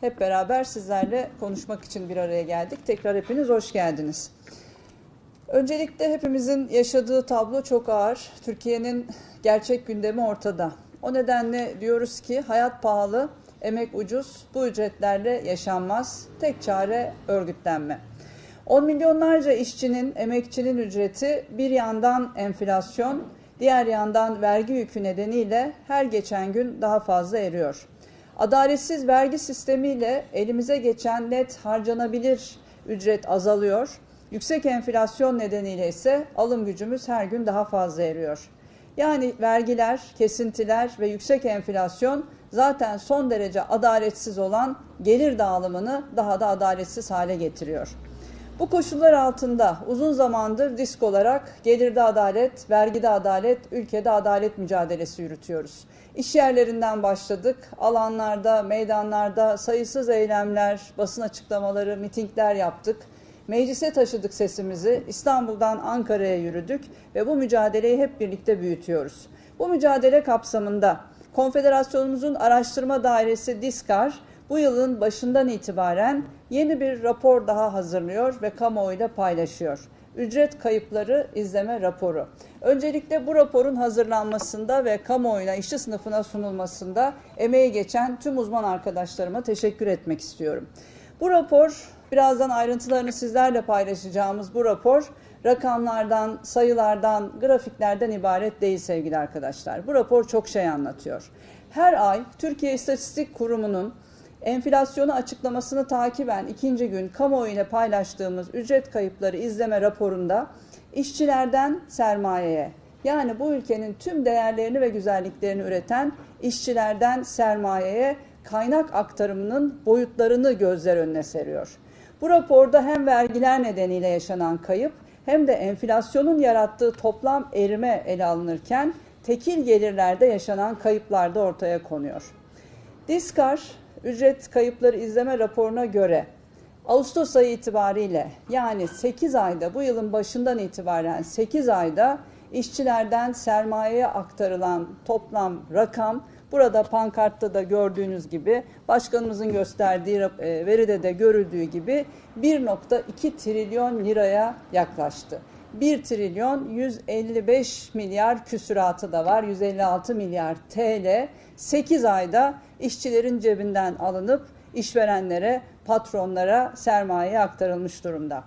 hep beraber sizlerle konuşmak için bir araya geldik. Tekrar hepiniz hoş geldiniz. Öncelikle hepimizin yaşadığı tablo çok ağır. Türkiye'nin gerçek gündemi ortada. O nedenle diyoruz ki hayat pahalı, emek ucuz, bu ücretlerle yaşanmaz. Tek çare örgütlenme. 10 milyonlarca işçinin, emekçinin ücreti bir yandan enflasyon, diğer yandan vergi yükü nedeniyle her geçen gün daha fazla eriyor. Adaletsiz vergi sistemiyle elimize geçen net harcanabilir ücret azalıyor. Yüksek enflasyon nedeniyle ise alım gücümüz her gün daha fazla eriyor. Yani vergiler, kesintiler ve yüksek enflasyon zaten son derece adaletsiz olan gelir dağılımını daha da adaletsiz hale getiriyor. Bu koşullar altında uzun zamandır disk olarak gelirde adalet, vergide adalet, ülkede adalet mücadelesi yürütüyoruz. İş yerlerinden başladık, alanlarda, meydanlarda sayısız eylemler, basın açıklamaları, mitingler yaptık. Meclise taşıdık sesimizi, İstanbul'dan Ankara'ya yürüdük ve bu mücadeleyi hep birlikte büyütüyoruz. Bu mücadele kapsamında Konfederasyonumuzun araştırma dairesi DİSKAR bu yılın başından itibaren yeni bir rapor daha hazırlıyor ve kamuoyuyla paylaşıyor. Ücret kayıpları izleme raporu. Öncelikle bu raporun hazırlanmasında ve kamuoyuna, işçi sınıfına sunulmasında emeği geçen tüm uzman arkadaşlarıma teşekkür etmek istiyorum. Bu rapor, birazdan ayrıntılarını sizlerle paylaşacağımız bu rapor, rakamlardan, sayılardan, grafiklerden ibaret değil sevgili arkadaşlar. Bu rapor çok şey anlatıyor. Her ay Türkiye İstatistik Kurumu'nun enflasyonu açıklamasını takiben ikinci gün kamuoyu ile paylaştığımız ücret kayıpları izleme raporunda işçilerden sermayeye yani bu ülkenin tüm değerlerini ve güzelliklerini üreten işçilerden sermayeye kaynak aktarımının boyutlarını gözler önüne seriyor. Bu raporda hem vergiler nedeniyle yaşanan kayıp hem de enflasyonun yarattığı toplam erime ele alınırken tekil gelirlerde yaşanan kayıplar da ortaya konuyor. Diskar ücret kayıpları izleme raporuna göre Ağustos ayı itibariyle yani 8 ayda bu yılın başından itibaren 8 ayda işçilerden sermayeye aktarılan toplam rakam burada pankartta da gördüğünüz gibi başkanımızın gösterdiği e, veride de görüldüğü gibi 1.2 trilyon liraya yaklaştı. 1 trilyon 155 milyar küsuratı da var. 156 milyar TL 8 ayda işçilerin cebinden alınıp işverenlere, patronlara sermaye aktarılmış durumda.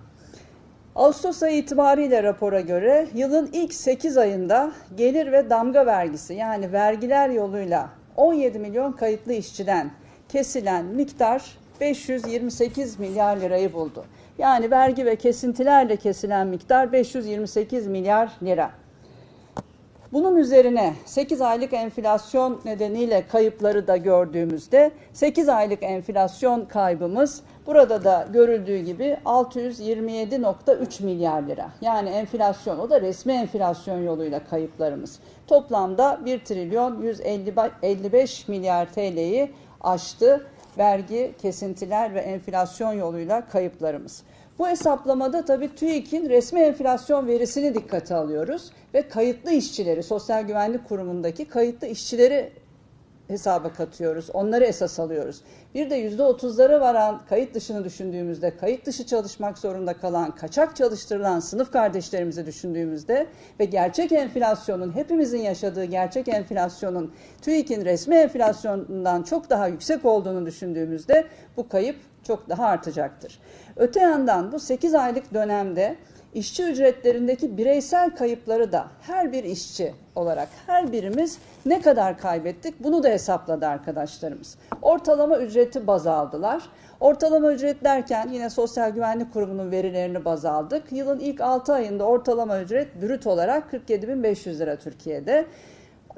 Ağustos ayı itibariyle rapora göre yılın ilk 8 ayında gelir ve damga vergisi yani vergiler yoluyla 17 milyon kayıtlı işçiden kesilen miktar 528 milyar lirayı buldu. Yani vergi ve kesintilerle kesilen miktar 528 milyar lira. Bunun üzerine 8 aylık enflasyon nedeniyle kayıpları da gördüğümüzde 8 aylık enflasyon kaybımız burada da görüldüğü gibi 627.3 milyar lira. Yani enflasyon o da resmi enflasyon yoluyla kayıplarımız. Toplamda 1 trilyon 155 milyar TL'yi aştı vergi, kesintiler ve enflasyon yoluyla kayıplarımız. Bu hesaplamada tabii TÜİK'in resmi enflasyon verisini dikkate alıyoruz ve kayıtlı işçileri, Sosyal Güvenlik Kurumu'ndaki kayıtlı işçileri hesaba katıyoruz. Onları esas alıyoruz. Bir de yüzde otuzlara varan kayıt dışını düşündüğümüzde, kayıt dışı çalışmak zorunda kalan, kaçak çalıştırılan sınıf kardeşlerimizi düşündüğümüzde ve gerçek enflasyonun, hepimizin yaşadığı gerçek enflasyonun TÜİK'in resmi enflasyonundan çok daha yüksek olduğunu düşündüğümüzde bu kayıp çok daha artacaktır. Öte yandan bu 8 aylık dönemde işçi ücretlerindeki bireysel kayıpları da her bir işçi olarak her birimiz ne kadar kaybettik bunu da hesapladı arkadaşlarımız. Ortalama ücreti baz aldılar. Ortalama ücret derken yine Sosyal Güvenlik Kurumu'nun verilerini baz aldık. Yılın ilk 6 ayında ortalama ücret brüt olarak 47.500 lira Türkiye'de.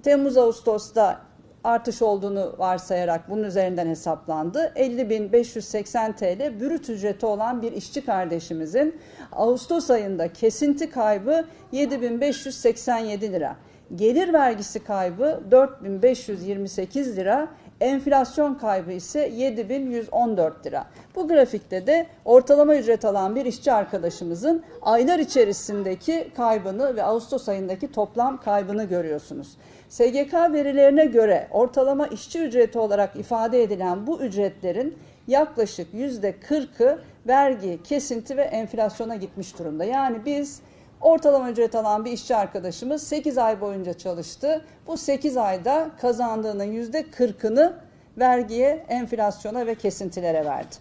Temmuz-Ağustos'ta artış olduğunu varsayarak bunun üzerinden hesaplandı. 50.580 TL bürüt ücreti olan bir işçi kardeşimizin Ağustos ayında kesinti kaybı 7.587 lira. Gelir vergisi kaybı 4.528 lira, enflasyon kaybı ise 7.114 lira. Bu grafikte de ortalama ücret alan bir işçi arkadaşımızın aylar içerisindeki kaybını ve Ağustos ayındaki toplam kaybını görüyorsunuz. SGK verilerine göre ortalama işçi ücreti olarak ifade edilen bu ücretlerin yaklaşık yüzde 40'ı vergi, kesinti ve enflasyona gitmiş durumda. Yani biz ortalama ücret alan bir işçi arkadaşımız 8 ay boyunca çalıştı. Bu 8 ayda kazandığının yüzde 40'ını vergiye, enflasyona ve kesintilere verdi.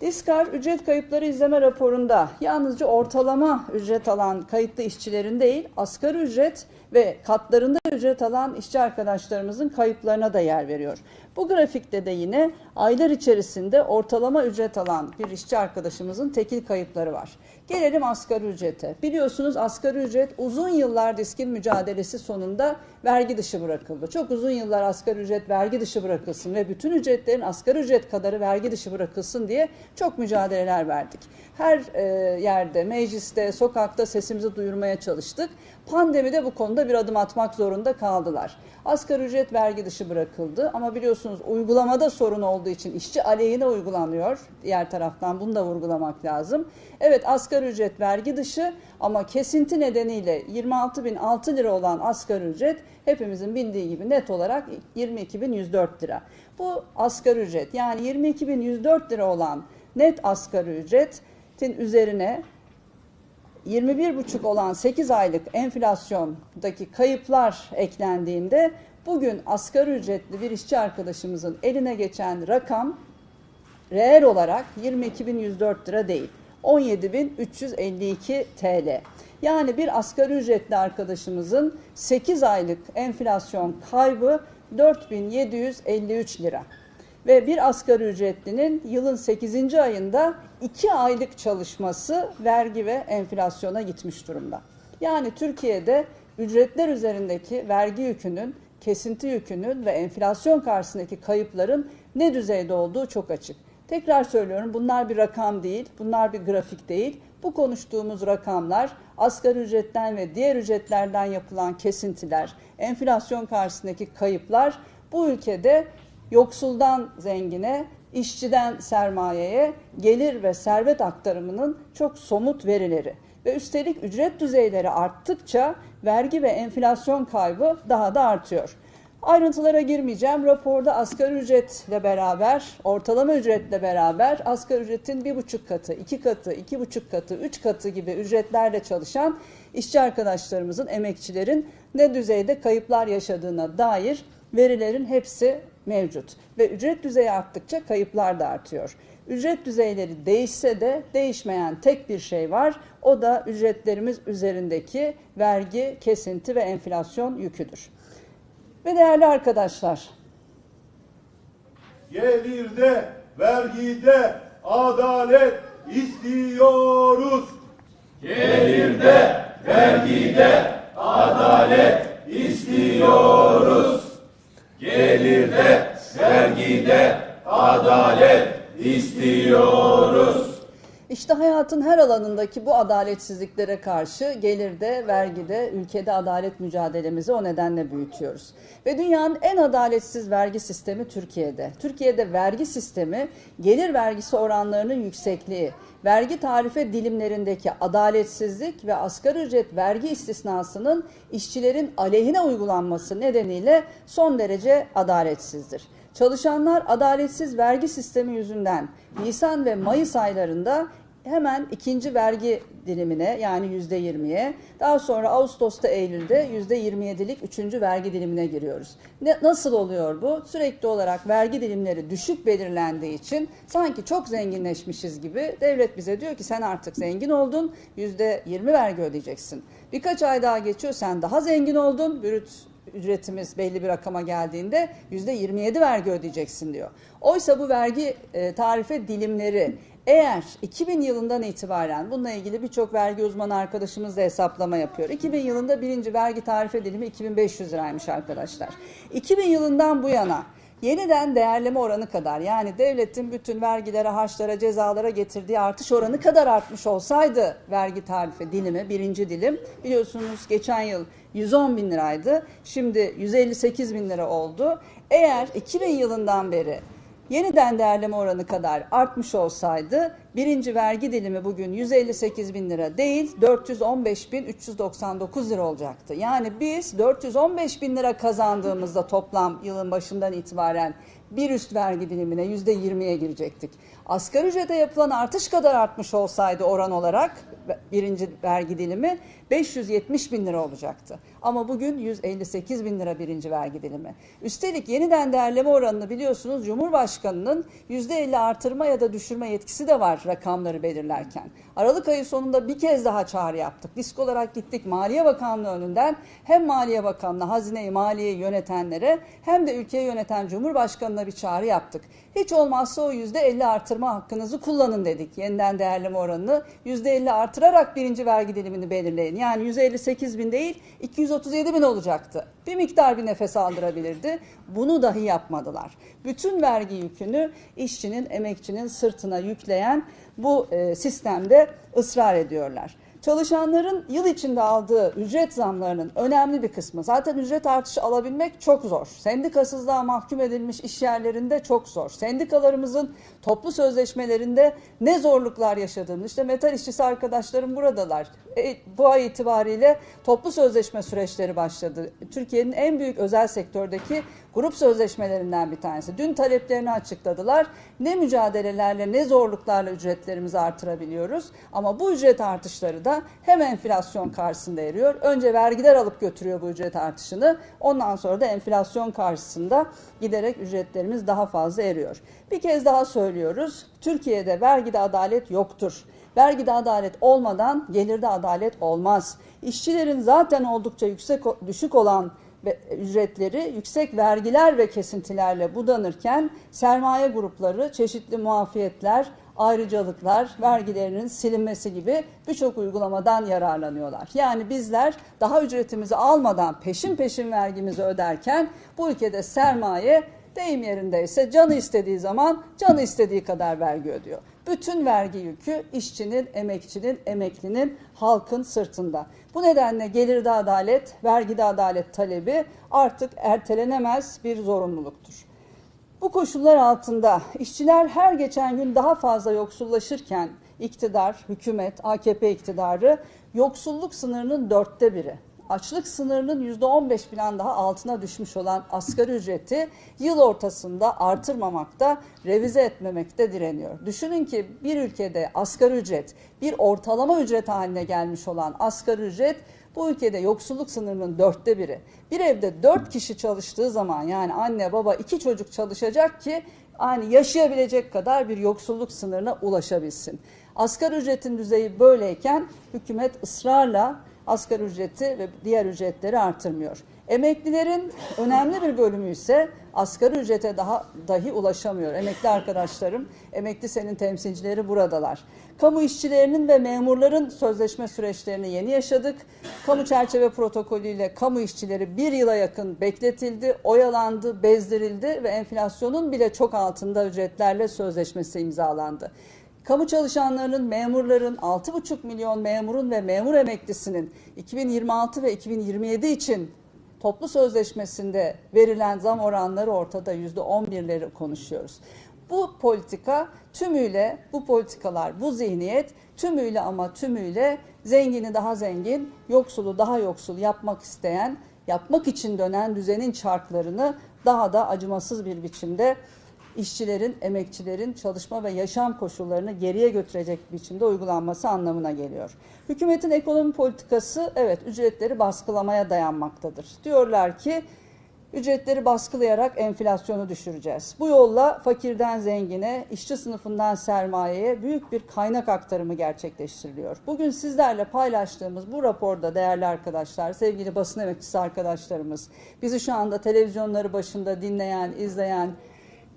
Diskar ücret kayıpları izleme raporunda yalnızca ortalama ücret alan kayıtlı işçilerin değil, asgari ücret ve katlarında ücret alan işçi arkadaşlarımızın kayıplarına da yer veriyor. Bu grafikte de yine aylar içerisinde ortalama ücret alan bir işçi arkadaşımızın tekil kayıpları var. Gelelim asgari ücrete. Biliyorsunuz asgari ücret uzun yıllar diskin mücadelesi sonunda vergi dışı bırakıldı. Çok uzun yıllar asgari ücret vergi dışı bırakılsın ve bütün ücretlerin asgari ücret kadarı vergi dışı bırakılsın diye çok mücadeleler verdik. Her e, yerde, mecliste, sokakta sesimizi duyurmaya çalıştık. Pandemide bu konuda bir adım atmak zorunda kaldılar. Asgari ücret vergi dışı bırakıldı ama biliyorsunuz uygulamada sorun olduğu için işçi aleyhine uygulanıyor. Diğer taraftan bunu da vurgulamak lazım. Evet asgari ücret vergi dışı ama kesinti nedeniyle 26.006 lira olan asgari ücret hepimizin bildiği gibi net olarak 22.104 lira. Bu asgari ücret yani 22.104 lira olan net asgari ücretin üzerine 21,5 olan 8 aylık enflasyondaki kayıplar eklendiğinde bugün asgari ücretli bir işçi arkadaşımızın eline geçen rakam reel olarak 22.104 lira değil. 17.352 TL. Yani bir asgari ücretli arkadaşımızın 8 aylık enflasyon kaybı 4.753 lira. Ve bir asgari ücretlinin yılın 8. ayında 2 aylık çalışması vergi ve enflasyona gitmiş durumda. Yani Türkiye'de ücretler üzerindeki vergi yükünün, kesinti yükünün ve enflasyon karşısındaki kayıpların ne düzeyde olduğu çok açık. Tekrar söylüyorum bunlar bir rakam değil, bunlar bir grafik değil. Bu konuştuğumuz rakamlar asgari ücretten ve diğer ücretlerden yapılan kesintiler, enflasyon karşısındaki kayıplar bu ülkede yoksuldan zengine, işçiden sermayeye gelir ve servet aktarımının çok somut verileri. Ve üstelik ücret düzeyleri arttıkça vergi ve enflasyon kaybı daha da artıyor. Ayrıntılara girmeyeceğim. Raporda asgari ücretle beraber, ortalama ücretle beraber asgari ücretin bir buçuk katı, iki katı, iki buçuk katı, üç katı gibi ücretlerle çalışan işçi arkadaşlarımızın, emekçilerin ne düzeyde kayıplar yaşadığına dair verilerin hepsi mevcut. Ve ücret düzeyi arttıkça kayıplar da artıyor. Ücret düzeyleri değişse de değişmeyen tek bir şey var. O da ücretlerimiz üzerindeki vergi, kesinti ve enflasyon yüküdür. Ve değerli arkadaşlar, Gelirde, vergide adalet istiyoruz. Gelirde, vergide adalet istiyoruz. Gelirde, vergide adalet istiyoruz. İşte hayatın her alanındaki bu adaletsizliklere karşı gelirde, vergide, ülkede adalet mücadelemizi o nedenle büyütüyoruz. Ve dünyanın en adaletsiz vergi sistemi Türkiye'de. Türkiye'de vergi sistemi gelir vergisi oranlarının yüksekliği, vergi tarife dilimlerindeki adaletsizlik ve asgari ücret vergi istisnasının işçilerin aleyhine uygulanması nedeniyle son derece adaletsizdir. Çalışanlar adaletsiz vergi sistemi yüzünden Nisan ve Mayıs aylarında hemen ikinci vergi dilimine yani yüzde yirmiye daha sonra Ağustos'ta Eylül'de yüzde yirmi yedilik üçüncü vergi dilimine giriyoruz. Ne, nasıl oluyor bu? Sürekli olarak vergi dilimleri düşük belirlendiği için sanki çok zenginleşmişiz gibi devlet bize diyor ki sen artık zengin oldun yüzde yirmi vergi ödeyeceksin. Birkaç ay daha geçiyor sen daha zengin oldun brüt ücretimiz belli bir rakama geldiğinde yüzde 27 vergi ödeyeceksin diyor. Oysa bu vergi e, tarife dilimleri eğer 2000 yılından itibaren bununla ilgili birçok vergi uzmanı arkadaşımız da hesaplama yapıyor. 2000 yılında birinci vergi tarife dilimi 2500 liraymış arkadaşlar. 2000 yılından bu yana yeniden değerleme oranı kadar yani devletin bütün vergilere, harçlara, cezalara getirdiği artış oranı kadar artmış olsaydı vergi tarife dilimi birinci dilim biliyorsunuz geçen yıl 110 bin liraydı şimdi 158 bin lira oldu. Eğer 2000 yılından beri yeniden değerleme oranı kadar artmış olsaydı birinci vergi dilimi bugün 158 bin lira değil 415 bin 399 lira olacaktı. Yani biz 415 bin lira kazandığımızda toplam yılın başından itibaren bir üst vergi dilimine yüzde 20'ye girecektik. Asgari ücrete yapılan artış kadar artmış olsaydı oran olarak birinci vergi dilimi 570 bin lira olacaktı. Ama bugün 158 bin lira birinci vergi dilimi. Üstelik yeniden değerleme oranını biliyorsunuz Cumhurbaşkanı'nın %50 artırma ya da düşürme yetkisi de var rakamları belirlerken. Aralık ayı sonunda bir kez daha çağrı yaptık. Disk olarak gittik Maliye Bakanlığı önünden hem Maliye Bakanlığı, Hazine-i Maliye'yi yönetenlere hem de ülkeyi yöneten Cumhurbaşkanı'na bir çağrı yaptık. Hiç olmazsa o %50 artırma hakkınızı kullanın dedik. Yeniden değerleme oranını %50 artırarak birinci vergi dilimini belirleyin. Yani 158 bin değil 237 bin olacaktı. Bir miktar bir nefes aldırabilirdi. Bunu dahi yapmadılar. Bütün vergi yükünü işçinin, emekçinin sırtına yükleyen bu e, sistemde ısrar ediyorlar. Çalışanların yıl içinde aldığı ücret zamlarının önemli bir kısmı. Zaten ücret artışı alabilmek çok zor. Sendikasızlığa mahkum edilmiş iş yerlerinde çok zor. Sendikalarımızın toplu sözleşmelerinde ne zorluklar yaşadığını, işte metal işçisi arkadaşlarım buradalar. E, bu ay itibariyle toplu sözleşme süreçleri başladı. Türkiye'nin en büyük özel sektördeki grup sözleşmelerinden bir tanesi. Dün taleplerini açıkladılar. Ne mücadelelerle ne zorluklarla ücretlerimizi artırabiliyoruz. Ama bu ücret artışları da hem enflasyon karşısında eriyor. Önce vergiler alıp götürüyor bu ücret artışını. Ondan sonra da enflasyon karşısında giderek ücretlerimiz daha fazla eriyor. Bir kez daha söylüyoruz. Türkiye'de vergide adalet yoktur. Vergide adalet olmadan gelirde adalet olmaz. İşçilerin zaten oldukça yüksek düşük olan ücretleri yüksek vergiler ve kesintilerle budanırken sermaye grupları çeşitli muafiyetler, ayrıcalıklar, vergilerinin silinmesi gibi birçok uygulamadan yararlanıyorlar. Yani bizler daha ücretimizi almadan peşin peşin vergimizi öderken bu ülkede sermaye deyim yerindeyse canı istediği zaman canı istediği kadar vergi ödüyor. Bütün vergi yükü işçinin, emekçinin, emeklinin, halkın sırtında. Bu nedenle gelirde adalet, vergide adalet talebi artık ertelenemez bir zorunluluktur. Bu koşullar altında işçiler her geçen gün daha fazla yoksullaşırken iktidar, hükümet, AKP iktidarı yoksulluk sınırının dörtte biri açlık sınırının %15 falan daha altına düşmüş olan asgari ücreti yıl ortasında artırmamakta, revize etmemekte direniyor. Düşünün ki bir ülkede asgari ücret bir ortalama ücret haline gelmiş olan asgari ücret bu ülkede yoksulluk sınırının dörtte biri. Bir evde dört kişi çalıştığı zaman yani anne baba iki çocuk çalışacak ki hani yaşayabilecek kadar bir yoksulluk sınırına ulaşabilsin. Asgari ücretin düzeyi böyleyken hükümet ısrarla asgari ücreti ve diğer ücretleri artırmıyor. Emeklilerin önemli bir bölümü ise asgari ücrete daha dahi ulaşamıyor. Emekli arkadaşlarım, emekli senin temsilcileri buradalar. Kamu işçilerinin ve memurların sözleşme süreçlerini yeni yaşadık. Kamu çerçeve protokolüyle kamu işçileri bir yıla yakın bekletildi, oyalandı, bezdirildi ve enflasyonun bile çok altında ücretlerle sözleşmesi imzalandı. Kamu çalışanlarının, memurların, 6,5 milyon memurun ve memur emeklisinin 2026 ve 2027 için toplu sözleşmesinde verilen zam oranları ortada %11'leri konuşuyoruz. Bu politika tümüyle, bu politikalar, bu zihniyet tümüyle ama tümüyle zengini daha zengin, yoksulu daha yoksul yapmak isteyen, yapmak için dönen düzenin çarklarını daha da acımasız bir biçimde işçilerin, emekçilerin çalışma ve yaşam koşullarını geriye götürecek biçimde uygulanması anlamına geliyor. Hükümetin ekonomi politikası evet ücretleri baskılamaya dayanmaktadır. Diyorlar ki ücretleri baskılayarak enflasyonu düşüreceğiz. Bu yolla fakirden zengine, işçi sınıfından sermayeye büyük bir kaynak aktarımı gerçekleştiriliyor. Bugün sizlerle paylaştığımız bu raporda değerli arkadaşlar, sevgili basın emekçisi arkadaşlarımız, bizi şu anda televizyonları başında dinleyen, izleyen,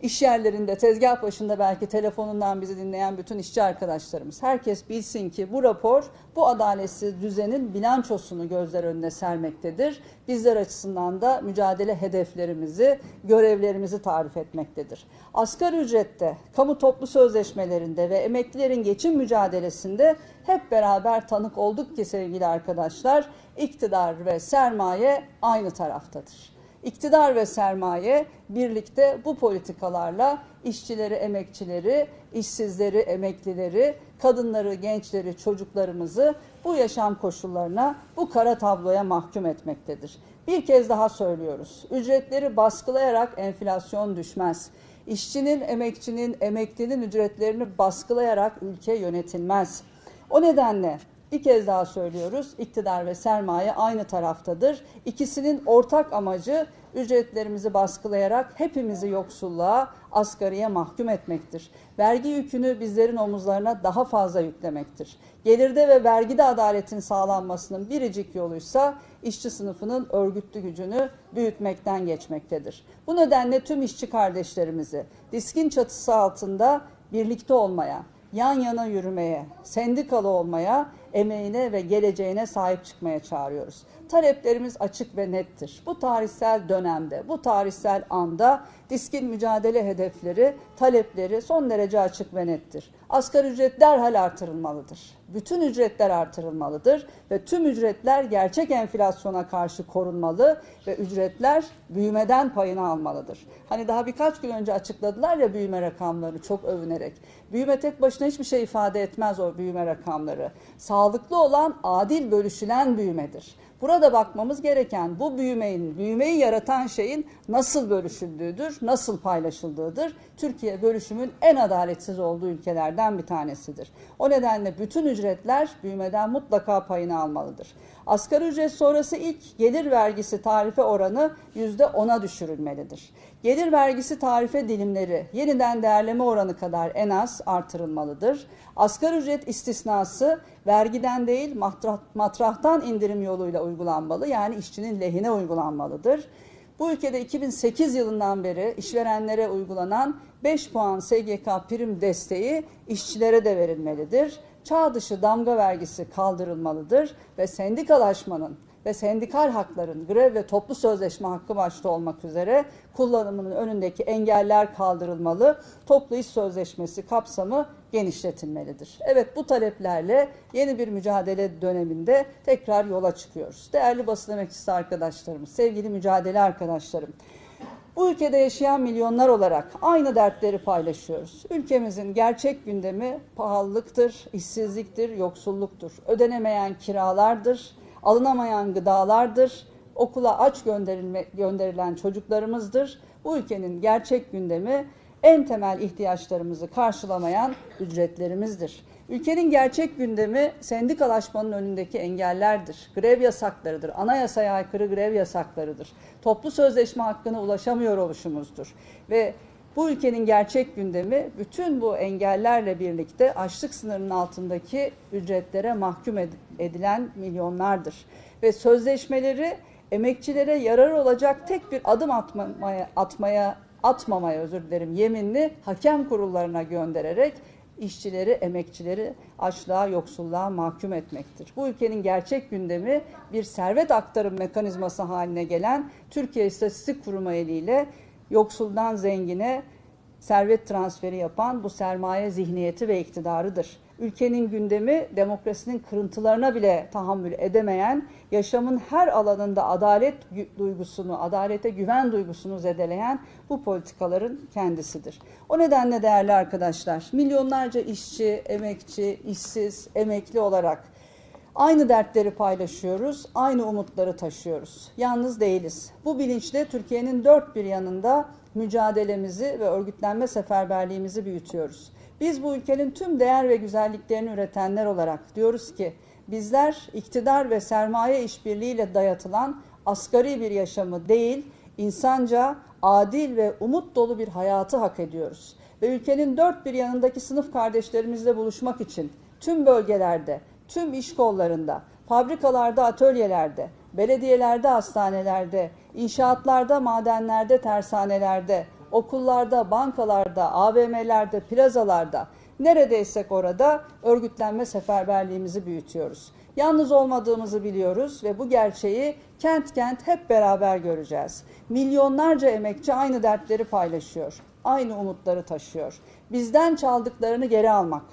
iş yerlerinde, tezgah başında belki telefonundan bizi dinleyen bütün işçi arkadaşlarımız, herkes bilsin ki bu rapor bu adaletsiz düzenin bilançosunu gözler önüne sermektedir. Bizler açısından da mücadele hedeflerimizi, görevlerimizi tarif etmektedir. Asgari ücrette, kamu toplu sözleşmelerinde ve emeklilerin geçim mücadelesinde hep beraber tanık olduk ki sevgili arkadaşlar, iktidar ve sermaye aynı taraftadır. İktidar ve sermaye birlikte bu politikalarla işçileri, emekçileri, işsizleri, emeklileri, kadınları, gençleri, çocuklarımızı bu yaşam koşullarına, bu kara tabloya mahkum etmektedir. Bir kez daha söylüyoruz. Ücretleri baskılayarak enflasyon düşmez. İşçinin, emekçinin, emeklinin ücretlerini baskılayarak ülke yönetilmez. O nedenle bir kez daha söylüyoruz. İktidar ve sermaye aynı taraftadır. İkisinin ortak amacı ücretlerimizi baskılayarak hepimizi yoksulluğa, asgariye mahkum etmektir. Vergi yükünü bizlerin omuzlarına daha fazla yüklemektir. Gelirde ve vergide adaletin sağlanmasının biricik yoluysa işçi sınıfının örgütlü gücünü büyütmekten geçmektedir. Bu nedenle tüm işçi kardeşlerimizi diskin çatısı altında birlikte olmaya, yan yana yürümeye, sendikalı olmaya, emeğine ve geleceğine sahip çıkmaya çağırıyoruz. Taleplerimiz açık ve nettir. Bu tarihsel dönemde, bu tarihsel anda diskin mücadele hedefleri, talepleri son derece açık ve nettir. Asgari ücret derhal artırılmalıdır. Bütün ücretler artırılmalıdır ve tüm ücretler gerçek enflasyona karşı korunmalı ve ücretler büyümeden payını almalıdır. Hani daha birkaç gün önce açıkladılar ya büyüme rakamlarını çok övünerek. Büyüme tek başına hiçbir şey ifade etmez o büyüme rakamları. Sağlıklı olan adil bölüşülen büyümedir. Burada bakmamız gereken bu büyümeyin, büyümeyi yaratan şeyin nasıl bölüşüldüğüdür, nasıl paylaşıldığıdır. Türkiye bölüşümün en adaletsiz olduğu ülkelerden bir tanesidir. O nedenle bütün ücretler büyümeden mutlaka payını almalıdır. Asgari ücret sonrası ilk gelir vergisi tarife oranı %10'a düşürülmelidir. Gelir vergisi tarife dilimleri yeniden değerleme oranı kadar en az artırılmalıdır. Asgari ücret istisnası vergiden değil matrah, matrahtan indirim yoluyla uygulanmalı yani işçinin lehine uygulanmalıdır. Bu ülkede 2008 yılından beri işverenlere uygulanan 5 puan SGK prim desteği işçilere de verilmelidir. Çağ dışı damga vergisi kaldırılmalıdır ve sendikalaşmanın ve sendikal hakların grev ve toplu sözleşme hakkı başta olmak üzere kullanımının önündeki engeller kaldırılmalı, toplu iş sözleşmesi kapsamı genişletilmelidir. Evet bu taleplerle yeni bir mücadele döneminde tekrar yola çıkıyoruz. Değerli basın emekçisi arkadaşlarım, sevgili mücadele arkadaşlarım, bu ülkede yaşayan milyonlar olarak aynı dertleri paylaşıyoruz. Ülkemizin gerçek gündemi pahalılıktır, işsizliktir, yoksulluktur. Ödenemeyen kiralardır, alınamayan gıdalardır, okula aç gönderilme, gönderilen çocuklarımızdır. Bu ülkenin gerçek gündemi en temel ihtiyaçlarımızı karşılamayan ücretlerimizdir. Ülkenin gerçek gündemi sendikalaşmanın önündeki engellerdir. Grev yasaklarıdır. Anayasaya aykırı grev yasaklarıdır. Toplu sözleşme hakkına ulaşamıyor oluşumuzdur. Ve bu ülkenin gerçek gündemi bütün bu engellerle birlikte açlık sınırının altındaki ücretlere mahkum edilen milyonlardır. Ve sözleşmeleri emekçilere yarar olacak tek bir adım atmaya, atmaya atmamaya özür dilerim yeminli hakem kurullarına göndererek işçileri, emekçileri açlığa, yoksulluğa mahkum etmektir. Bu ülkenin gerçek gündemi bir servet aktarım mekanizması haline gelen Türkiye İstatistik Kurumu eliyle yoksuldan zengine servet transferi yapan bu sermaye zihniyeti ve iktidarıdır. Ülkenin gündemi demokrasinin kırıntılarına bile tahammül edemeyen, yaşamın her alanında adalet duygusunu, adalete güven duygusunu zedeleyen bu politikaların kendisidir. O nedenle değerli arkadaşlar, milyonlarca işçi, emekçi, işsiz, emekli olarak Aynı dertleri paylaşıyoruz, aynı umutları taşıyoruz. Yalnız değiliz. Bu bilinçle Türkiye'nin dört bir yanında mücadelemizi ve örgütlenme seferberliğimizi büyütüyoruz. Biz bu ülkenin tüm değer ve güzelliklerini üretenler olarak diyoruz ki bizler iktidar ve sermaye işbirliğiyle dayatılan asgari bir yaşamı değil, insanca, adil ve umut dolu bir hayatı hak ediyoruz. Ve ülkenin dört bir yanındaki sınıf kardeşlerimizle buluşmak için tüm bölgelerde, tüm iş kollarında, fabrikalarda, atölyelerde, belediyelerde, hastanelerde, inşaatlarda, madenlerde, tersanelerde, okullarda, bankalarda, AVM'lerde, plazalarda neredeysek orada örgütlenme seferberliğimizi büyütüyoruz. Yalnız olmadığımızı biliyoruz ve bu gerçeği kent kent hep beraber göreceğiz. Milyonlarca emekçi aynı dertleri paylaşıyor, aynı umutları taşıyor. Bizden çaldıklarını geri almak,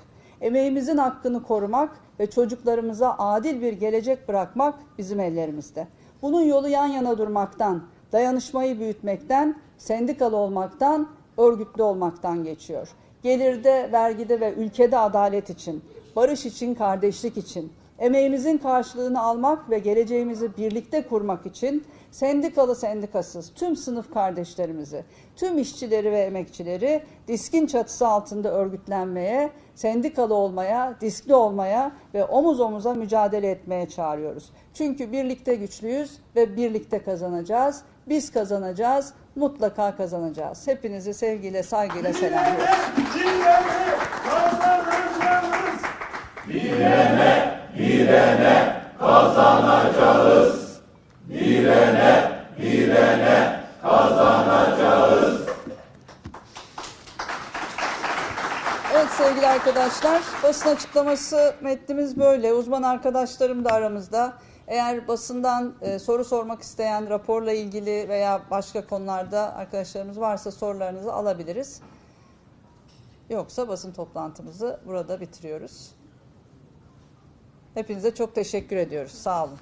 emeğimizin hakkını korumak ve çocuklarımıza adil bir gelecek bırakmak bizim ellerimizde. Bunun yolu yan yana durmaktan, dayanışmayı büyütmekten, sendikalı olmaktan, örgütlü olmaktan geçiyor. Gelirde, vergide ve ülkede adalet için, barış için, kardeşlik için, Emeğimizin karşılığını almak ve geleceğimizi birlikte kurmak için sendikalı sendikasız tüm sınıf kardeşlerimizi, tüm işçileri ve emekçileri diskin çatısı altında örgütlenmeye, sendikalı olmaya, diskli olmaya ve omuz omuza mücadele etmeye çağırıyoruz. Çünkü birlikte güçlüyüz ve birlikte kazanacağız. Biz kazanacağız, mutlaka kazanacağız. Hepinizi sevgiyle, saygıyla selamlıyorum. Çin'de kazanacağız. Evet sevgili arkadaşlar, basın açıklaması metnimiz böyle. Uzman arkadaşlarım da aramızda. Eğer basından e, soru sormak isteyen raporla ilgili veya başka konularda arkadaşlarımız varsa sorularınızı alabiliriz. Yoksa basın toplantımızı burada bitiriyoruz. Hepinize çok teşekkür ediyoruz. Sağ olun.